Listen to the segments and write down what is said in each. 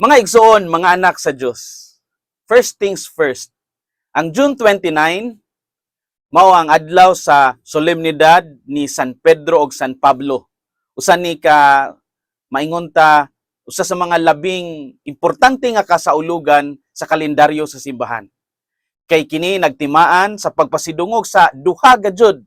Mga igsoon, mga anak sa Diyos. First things first. Ang June 29, mao ang adlaw sa solemnidad ni San Pedro ug San Pablo. Usa ni ka maingonta usa sa mga labing importante nga kasaulugan sa kalendaryo sa simbahan. Kay kini nagtimaan sa pagpasidungog sa duha gajud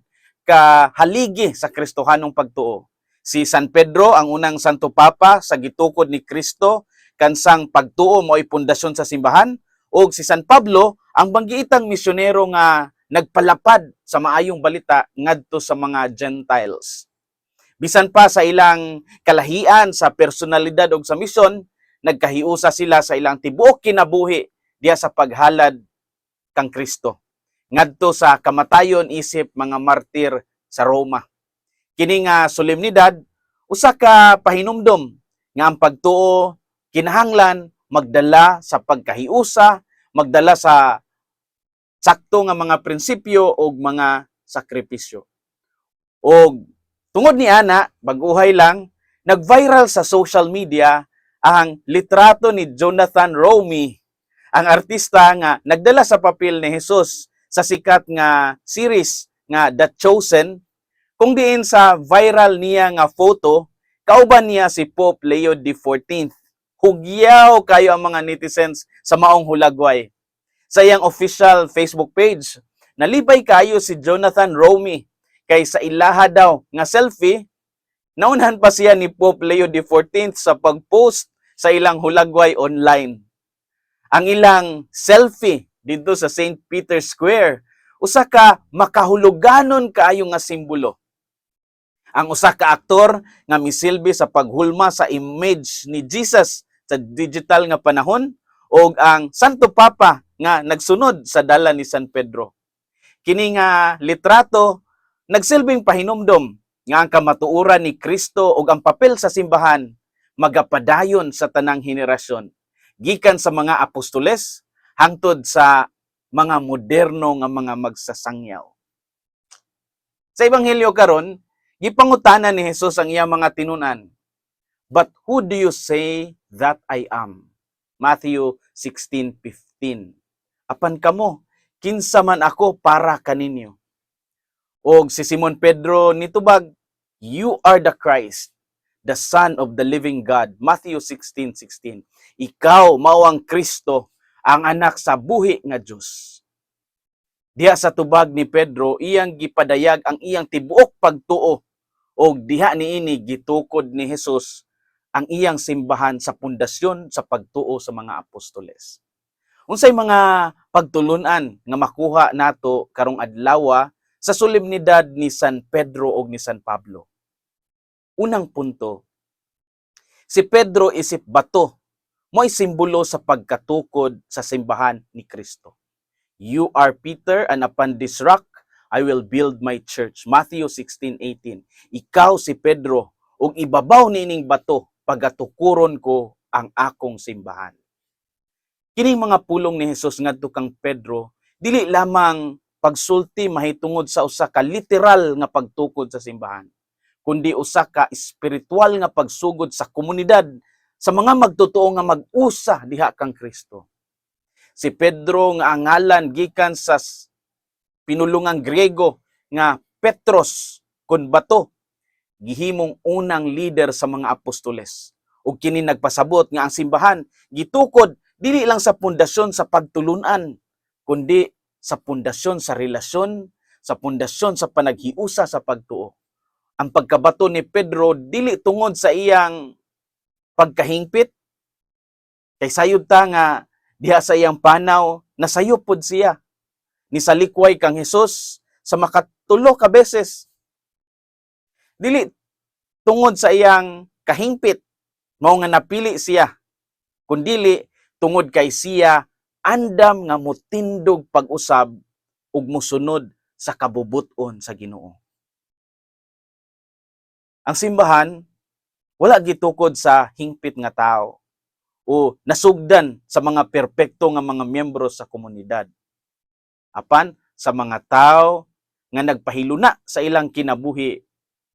ka haligi sa Kristohanong pagtuo. Si San Pedro ang unang Santo Papa sa gitukod ni Kristo kansang pagtuo mo'y pundasyon sa simbahan ug si San Pablo ang banggiitang misyonero nga nagpalapad sa maayong balita ngadto sa mga Gentiles. Bisan pa sa ilang kalahian sa personalidad ug sa misyon, nagkahiusa sila sa ilang tibuok kinabuhi diya sa paghalad kang Kristo. Ngadto sa kamatayon isip mga martir sa Roma. Kini nga solemnidad usa ka pahinumdom nga ang pagtuo kinahanglan magdala sa pagkahiusa, magdala sa sakto nga mga prinsipyo o mga sakripisyo. O tungod ni ana, baguhay lang, nag-viral sa social media ang litrato ni Jonathan Romy, ang artista nga nagdala sa papel ni Jesus sa sikat nga series nga The Chosen, kung diin sa viral niya nga photo, kauban niya si Pope Leo XIV. Hugyaw kayo ang mga netizens sa maong hulagway sa iyang official Facebook page. Nalibay kayo si Jonathan Romy kay sa ilaha daw nga selfie, naunahan pa siya ni Pope Leo XIV sa pag-post sa ilang hulagway online. Ang ilang selfie dito sa St. Peter's Square, usa ka makahuluganon kaayo nga simbolo. Ang usa ka aktor nga misilbi sa paghulma sa image ni Jesus sa digital nga panahon ug ang Santo Papa nga nagsunod sa dala ni San Pedro. Kini nga litrato nagsilbing pahinumdom nga ang kamatuoran ni Kristo ug ang papel sa simbahan magapadayon sa tanang henerasyon gikan sa mga apostoles hangtod sa mga moderno nga mga magsasangyaw. Sa ebanghelyo karon, gipangutana ni Jesus ang iyang mga tinunan. But who do you say that I am? Matthew 16:15. Apan kamo, kinsa man ako para kaninyo. Og si Simon Pedro nitubag, You are the Christ, the Son of the living God. Matthew 16:16. Ikaw mao ang Kristo, ang anak sa buhi nga Dios. Diha sa tubag ni Pedro, iyang gipadayag ang iyang tibuok pagtuo og diha niini gitukod ni Hesus ang iyang simbahan sa pundasyon sa pagtuo sa mga apostoles. Unsay mga pagtulunan nga makuha nato karong adlaw sa solemnidad ni San Pedro ug ni San Pablo. Unang punto, si Pedro isip bato mo'y simbolo sa pagkatukod sa simbahan ni Kristo. You are Peter and upon this rock I will build my church. Matthew 16:18. Ikaw si Pedro ug ibabaw nining bato pagatukuron ko ang akong simbahan. Kining mga pulong ni Hesus ngadto kang Pedro dili lamang pagsulti mahitungod sa usa ka literal nga pagtukod sa simbahan kundi usa ka espiritual nga pagsugod sa komunidad sa mga magtotoo nga mag-usa diha kang Kristo. Si Pedro nga ang ngalan gikan sa pinulungang Griego nga Petros kun bato gihimong unang leader sa mga apostoles. Ug kini nagpasabot nga ang simbahan gitukod dili lang sa pundasyon sa pagtulunan kundi sa pundasyon sa relasyon, sa pundasyon sa panaghiusa sa pagtuo. Ang pagkabato ni Pedro dili tungod sa iyang pagkahingpit kay sayod ta nga diha sa iyang panaw nasayo pod siya ni salikway kang Hesus sa makatulo ka beses dili tungod sa iyang kahingpit mao nga napili siya kundili tungod kay siya andam nga motindog pag-usab ug mosunod sa kabubuton sa Ginoo ang simbahan wala gitukod sa hingpit nga tao o nasugdan sa mga perpekto nga mga miyembro sa komunidad. Apan sa mga tao nga nagpahiluna sa ilang kinabuhi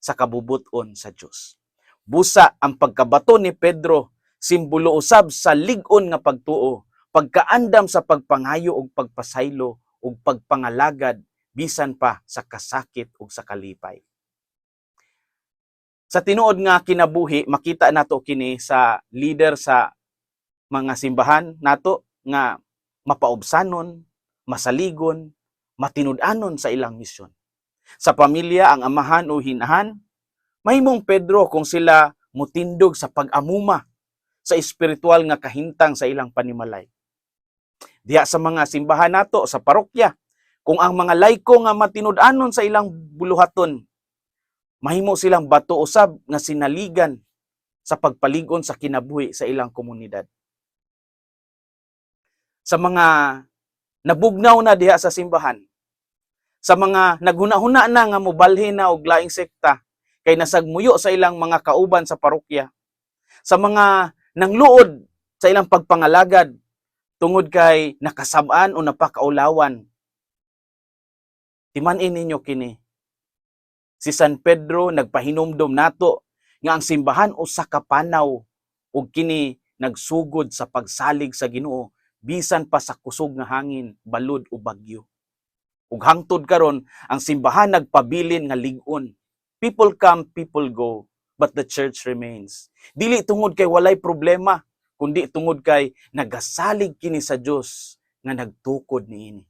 sa kabubuton sa Dios. Busa ang pagkabato ni Pedro simbolo usab sa lig-on nga pagtuo, pagkaandam sa pagpangayo ug pagpasaylo ug pagpangalagad bisan pa sa kasakit ug sa kalipay. Sa tinuod nga kinabuhi, makita nato kini sa leader sa mga simbahan nato nga mapaubsanon, masaligon, matinud-anon sa ilang misyon. Sa pamilya, ang amahan o hinahan, mahimong Pedro kung sila mutindog sa pag-amuma sa espiritual nga kahintang sa ilang panimalay. Diya sa mga simbahan nato sa parokya, kung ang mga layko nga matinud-anon sa ilang buluhaton, mahimo silang bato usab nga sinaligan sa pagpaligon sa kinabuhi sa ilang komunidad. Sa mga nabugnaw na diha sa simbahan, sa mga naghuna-huna na nga mobalhin na og laing sekta kay nasagmuyo sa ilang mga kauban sa parokya, sa mga nangluod sa ilang pagpangalagad tungod kay nakasab-an o napakaulawan. Timan-in ninyo kini. Si San Pedro nagpahinumdom nato nga ang simbahan usa ka panaw ug kini nagsugod sa pagsalig sa Ginoo bisan pa sa kusog nga hangin, balud o bagyo. Ug hangtod karon ang simbahan nagpabilin nga lig-on. People come, people go, but the church remains. Dili tungod kay walay problema, kundi tungod kay nagasalig kini sa Dios nga nagtukod niini.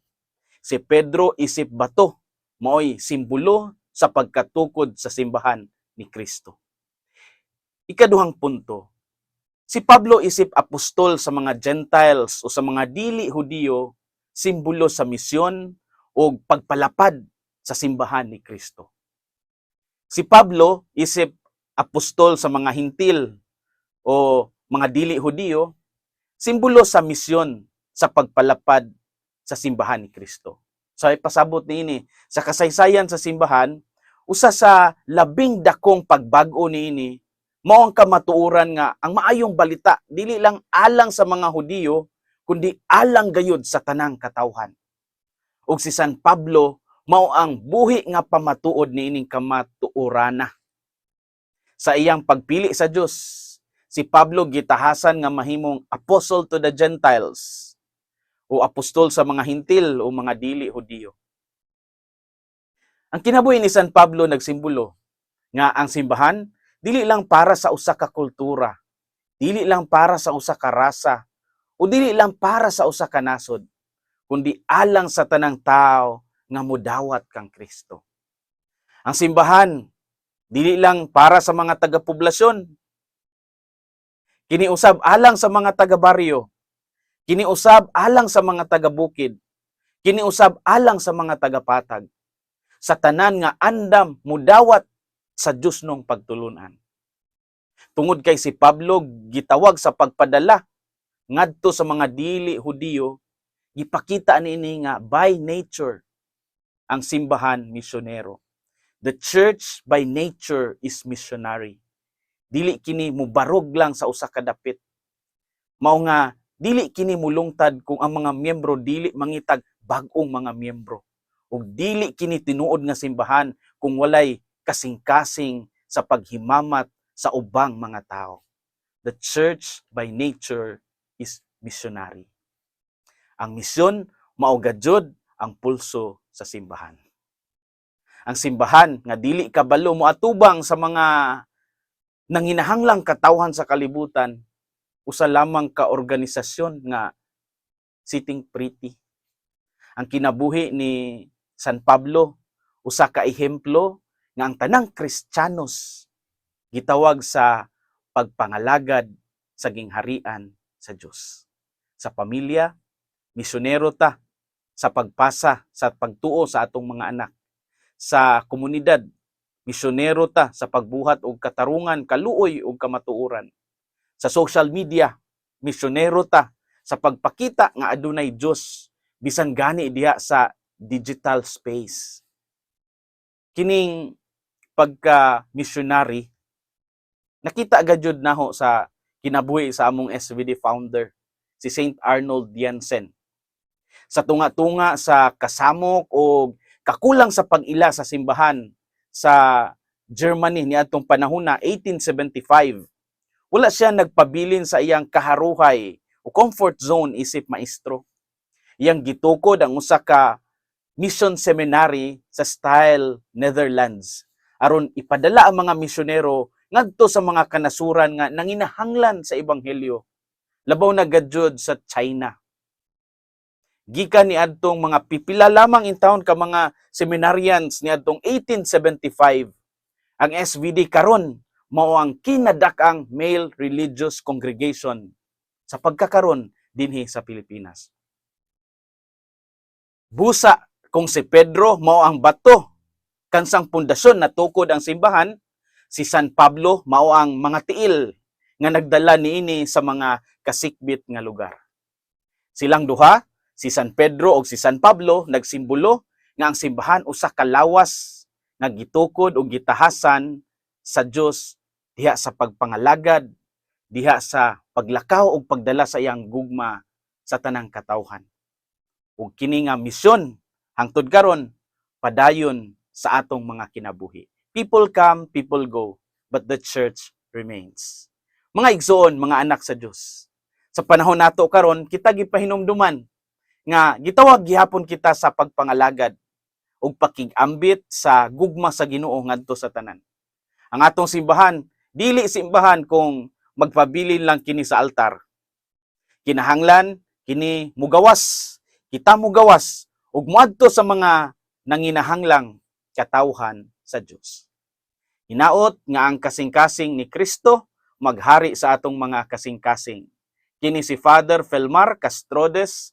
Si Pedro isip bato maoy simbolo sa pagkatukod sa simbahan ni Kristo. Ikaduhang punto, si Pablo isip apostol sa mga Gentiles o sa mga dili Hudiyo, simbolo sa misyon o pagpalapad sa simbahan ni Kristo. Si Pablo isip apostol sa mga hintil o mga dili Hudiyo, simbolo sa misyon sa pagpalapad sa simbahan ni Kristo. So ay pasabot niini sa kasaysayan sa simbahan, usa sa labing dakong pagbago niini mao ang kamatuoran nga ang maayong balita dili lang alang sa mga Hudiyo kundi alang gayud sa tanang katawhan. Ug si San Pablo mao ang buhi nga pamatuod niining kamatuorana. Sa iyang pagpili sa Dios, si Pablo gitahasan nga mahimong apostle to the Gentiles o apostol sa mga hintil o mga dili Hudiyo. Ang kinabuhi ni San Pablo nagsimbolo nga ang simbahan dili lang para sa usa ka kultura, dili lang para sa usa ka rasa, o dili lang para sa usa ka nasod, kundi alang sa tanang tao nga mudawat kang Kristo. Ang simbahan dili lang para sa mga taga-poblasyon, kiniusab alang sa mga taga-baryo, kiniusab alang sa mga taga-bukid, kiniusab alang sa mga taga-patag, sa tanan nga andam mudawat sa Dios nung pagtulunan. Tungod kay si Pablo gitawag sa pagpadala ngadto sa mga dili Hudiyo, gipakita niini nga by nature ang simbahan misyonero. The church by nature is missionary. Dili kini mubarog lang sa usa ka dapit. Mao nga dili kini mulungtad kung ang mga miyembro dili mangitag bag-ong mga miyembro ug dili kini tinuod nga simbahan kung walay kasing-kasing sa paghimamat sa ubang mga tao. The church by nature is missionary. Ang misyon mao gayud ang pulso sa simbahan. Ang simbahan nga dili kabalo mo atubang sa mga nanginahanglang katawhan sa kalibutan usa lamang ka organisasyon nga sitting pretty. Ang kinabuhi ni San Pablo usa ka ehemplo nga ang tanang Kristiyanos gitawag sa pagpangalagad sa gingharian sa Dios. Sa pamilya, misyonero ta sa pagpasa sa pagtuo sa atong mga anak. Sa komunidad, misyonero ta sa pagbuhat og katarungan, kaluoy ug kamatuoran. Sa social media, misyonero ta sa pagpakita nga adunay Dios bisan gani diha sa digital space. Kining pagka missionary nakita agad naho sa kinabuhi sa among SVD founder si Saint Arnold Jensen. Sa tunga-tunga sa kasamok o kakulang sa pag-ila sa simbahan sa Germany niadtong panahon na 1875 Wala siya nagpabilin sa iyang kaharuhay o comfort zone isip maestro. Iyang gitukod ang usa ka mission seminary sa style Netherlands aron ipadala ang mga misyonero ngadto sa mga kanasuran nga nanginahanglan sa ebanghelyo. Labaw na gadyod sa China. Gikan ni adtong mga pipila lamang in town ka mga seminarians ni adtong 1875 ang SVD karon mao ang kinadak-ang male religious congregation sa pagkakaron dinhi sa Pilipinas. Busa kung si Pedro mao ang bato kansang pundasyon na tukod ang simbahan, si San Pablo mao ang mga tiil nga nagdala niini sa mga kasikbit nga lugar. Silang duha, si San Pedro ug si San Pablo nagsimbolo nga ang simbahan usa ka lawas nga gitukod ug gitahasan sa Dios diha sa pagpangalagad, diha sa paglakaw ug pagdala sa iyang gugma sa tanang katawhan. Ug kini nga misyon hangtod karon padayon sa atong mga kinabuhi. People come, people go, but the church remains. Mga igsoon, mga anak sa Dios. Sa panahon nato karon, kita gipahinumduman nga gitawag gihapon kita sa pagpangalagad ug pakigambit sa gugma sa Ginoo ngadto sa tanan. Ang atong simbahan, dili simbahan kung magpabilin lang kini sa altar. Kinahanglan kini mugawas, kita mugawas ug muadto sa mga nanginahanglang katawhan sa Dios. Hinaot nga ang kasing-kasing ni Kristo maghari sa atong mga kasing-kasing. Kini si Father Felmar Castrodes,